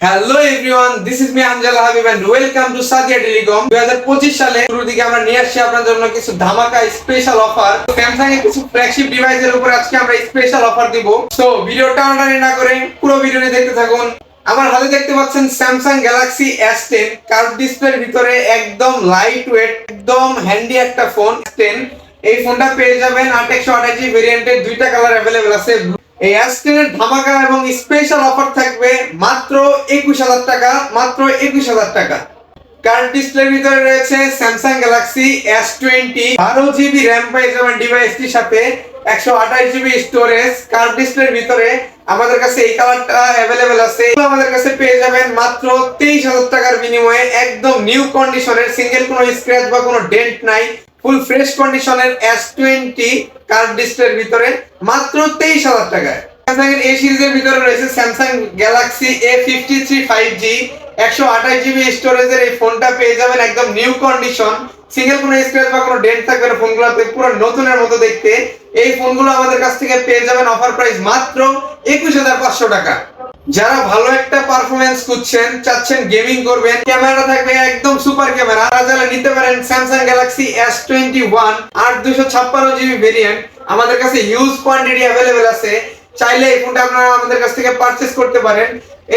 Hello everyone this is me Anjala Habib and welcome to Sadia telecom 2025 সালে শুরুর দিকে আমরা নিয়ে আসছি আপনাদের জন্য কিছু ধামাকা স্পেশাল অফার তো স্যামসাং এর কিছু ফ্ল্যাগশিপ ডিভাইসের উপর আজকে আমরা স্পেশাল অফার দিব। সো ভিডিওটা টানাটানি না করে পুরো ভিডিওটি দেখতে থাকুন। আমার হাতে দেখতে পাচ্ছেন স্যামসাং গ্যালাক্সি S10 কার্ভ ডিসপ্লের ভিতরে একদম লাইট ওয়েট একদম হ্যান্ডি একটা ফোন S10 এই ফোনটা পেয়ে যাবেন আট একশো আঠাশি ভেরিয়েন্টের দুইটা কালার অ্যাভেলেবেল আছে। এই ধামাকা এবং স্পেশাল অফার থাকবে মাত্র একুশ হাজার টাকা, মাত্র একুশ হাজার টাকা। ডিসপ্লের ভিতরে রয়েছে স্যামসাং গ্যালাক্সি এস টোয়েন্টি বারো জিবি র্যাম ডিভাইসটির সাথে একশো আঠাশ জিবি স্টোরেজ কার্ড ডিসপ্লের ভিতরে আমাদের কাছে এই কালারটা অ্যাভেলেবেল আছে। আমাদের কাছে পেয়ে যাবেন মাত্র তেইশ হাজার টাকার বিনিময়ে একদম নিউ কন্ডিশনের সিঙ্গেল কোনো স্ক্র্যাচ বা কোনো ডেন্ট নাই। ফুল ফ্রেশ কন্ডিশনের এস টোয়েন্টি কার্ড ডিসপ্লের ভিতরে মাত্র তেইশ হাজার টাকায়। স্যামসাং এর সিরিজের ভিতরে রয়েছে Samsung Galaxy A fifty three five G একশো আঠাশ জিবি স্টোরেজের এই ফোনটা পেয়ে যাবেন একদম নিউ কন্ডিশন সিঙ্গেল কোনো স্ক্র্যাচ বা কোনো ডেন্ট থাকবে না ফোনগুলোতে পুরো নতুনের মতো দেখতে। এই ফোনগুলো আমাদের কাছ থেকে পেয়ে যাবেন অফার প্রাইস মাত্র একুশ হাজার পাঁচশো টাকা। যারা ভালো একটা পারফরমেন্স খুঁজছেন, চাচ্ছেন গেমিং করবেন, ক্যামেরা থাকবে একদম সুপার ক্যামেরা। তারা যারা নিতে পারেন Samsung Galaxy S twenty one আর দুশো ছাপ্পান্ন জিবি ভেরিয়েন্ট আমাদের কাছে হিউজ কোয়ান্টিটি অ্যাভেলেবেল আছে। চাইলে এই ফোনটা আপনারা আমাদের কাছ থেকে পারচেস করতে পারেন।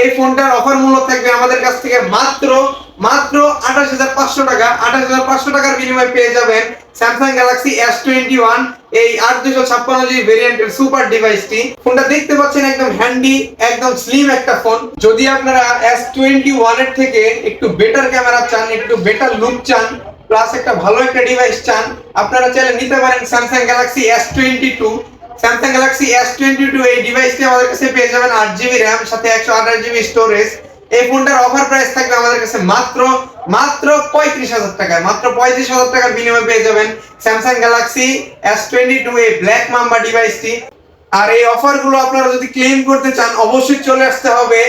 এই ফোনটার অফার মূল্য থাকবে আমাদের কাছ থেকে মাত্র মাত্র আঠাশ হাজার পাঁচশো টাকা, আঠাশ হাজার পাঁচশো টাকার বিনিময়ে পেয়ে যাবেন Samsung Galaxy S twenty one এই আট দুশো ছাপ্পান্ন জিবি ভেরিয়েন্টের সুপার ডিভাইসটি ফোনটা দেখতে পাচ্ছেন একদম হ্যান্ডি একদম স্লিম একটা ফোন যদি আপনারা এস টোয়েন্টি ওয়ানের থেকে একটু বেটার ক্যামেরা চান, একটু বেটার লুক চান প্লাস একটা ভালো একটা ডিভাইস চান, আপনারা চাইলে নিতে পারেন Samsung Galaxy S twenty two Samsung Galaxy S twenty two এই ডিভাইসটি আমাদের কাছে পেয়ে যাবেন আট জিবি র্যাম সাথে একশো আঠাশ জিবি স্টোরেজ এই ফোনটার অফার প্রাইস থাকবে আমাদের কাছে মাত্র মাত্র পঁয়ত্রিশ হাজার টাকায়। মাত্র পঁয়ত্রিশ হাজার টাকার বিনিময়ে পেয়ে যাবেন Samsung Galaxy S twenty two এই ব্ল্যাক মাম্বা ডিভাইসটি আর এই অফারগুলো আপনারা যদি ক্লেম করতে চান, অবশ্যই চলে আসতে হবে।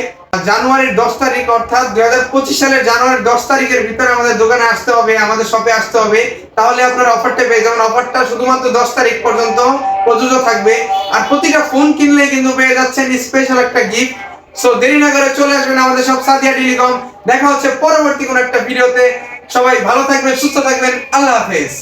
জানুয়ারির দশ তারিখ, অর্থাৎ দুই হাজার পঁচিশ সালের জানুয়ারির দশ তারিখের ভিতরে আমাদের দোকানে আসতে হবে, আমাদের শপে আসতে হবে। তাহলে আপনারা অফারটা পেয়ে যাবেন। অফারটা শুধুমাত্র দশ তারিখ পর্যন্ত প্রযোজ্য থাকবে। আর প্রতিটা ফোন কিনলে কিন্তু পেয়ে যাচ্ছেন স্পেশাল একটা গিফট সো দেরি না করে চলে আসবেন আমাদের সব সাথিয়া টেলিকম। দেখা হচ্ছে পরবর্তী কোন একটা ভিডিওতে। সবাই ভালো থাকবেন, সুস্থ থাকবেন। আল্লাহ হাফেজ।